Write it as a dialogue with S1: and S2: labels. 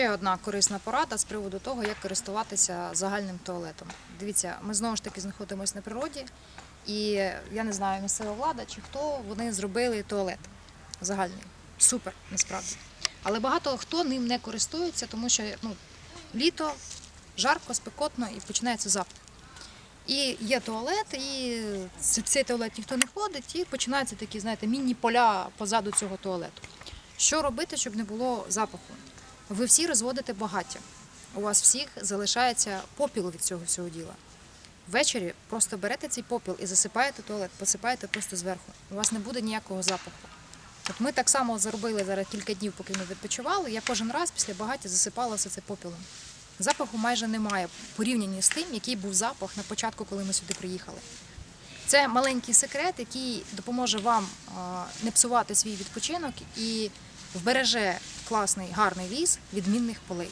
S1: Ще одна корисна порада з приводу того, як користуватися загальним туалетом. Дивіться, ми знову ж таки знаходимося на природі, і я не знаю, місцева влада чи хто вони зробили туалет загальний. Супер, насправді. Але багато хто ним не користується, тому що ну, літо жарко, спекотно і починається запах. І є туалет, і в цей туалет ніхто не ходить, і починаються такі, знаєте, міні-поля позаду цього туалету. Що робити, щоб не було запаху? Ви всі розводите багаття. У вас всіх залишається попіл від цього всього діла. Ввечері просто берете цей попіл і засипаєте туалет, посипаєте просто зверху. У вас не буде ніякого запаху. От ми так само заробили зараз кілька днів, поки ми відпочивали. Я кожен раз після багаття засипала все це попілом. Запаху майже немає порівнянні з тим, який був запах на початку, коли ми сюди приїхали. Це маленький секрет, який допоможе вам не псувати свій відпочинок і вбереже класний гарний ліс від мінних полей.